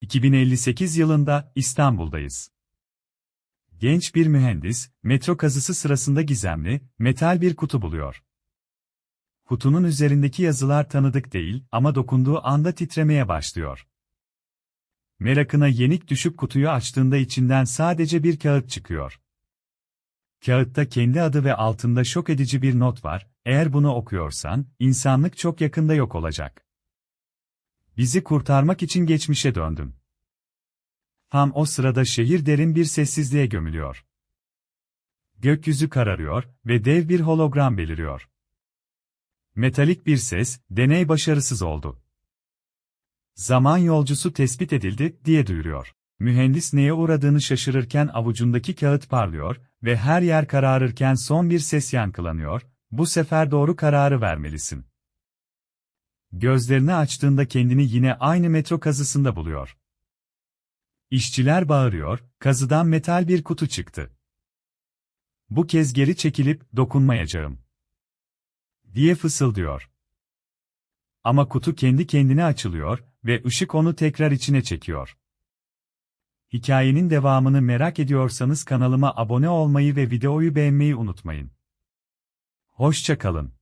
2058 yılında İstanbul'dayız. Genç bir mühendis, metro kazısı sırasında gizemli, metal bir kutu buluyor. Kutunun üzerindeki yazılar tanıdık değil ama dokunduğu anda titremeye başlıyor. Merakına yenik düşüp kutuyu açtığında içinden sadece bir kağıt çıkıyor. Kağıtta kendi adı ve altında şok edici bir not var, eğer bunu okuyorsan, insanlık çok yakında yok olacak. Bizi kurtarmak için geçmişe döndüm. Tam o sırada şehir derin bir sessizliğe gömülüyor. Gökyüzü kararıyor ve dev bir hologram beliriyor. Metalik bir ses, deney başarısız oldu. Zaman yolcusu tespit edildi, diye duyuruyor. Mühendis neye uğradığını şaşırırken avucundaki kağıt parlıyor ve her yer kararırken son bir ses yankılanıyor, bu sefer doğru kararı vermelisin. Gözlerini açtığında kendini yine aynı metro kazısında buluyor. İşçiler bağırıyor, kazıdan metal bir kutu çıktı. Bu kez geri çekilip dokunmayacağım. diye fısıldıyor. Ama kutu kendi kendine açılıyor ve ışık onu tekrar içine çekiyor. Hikayenin devamını merak ediyorsanız kanalıma abone olmayı ve videoyu beğenmeyi unutmayın. Hoşça kalın.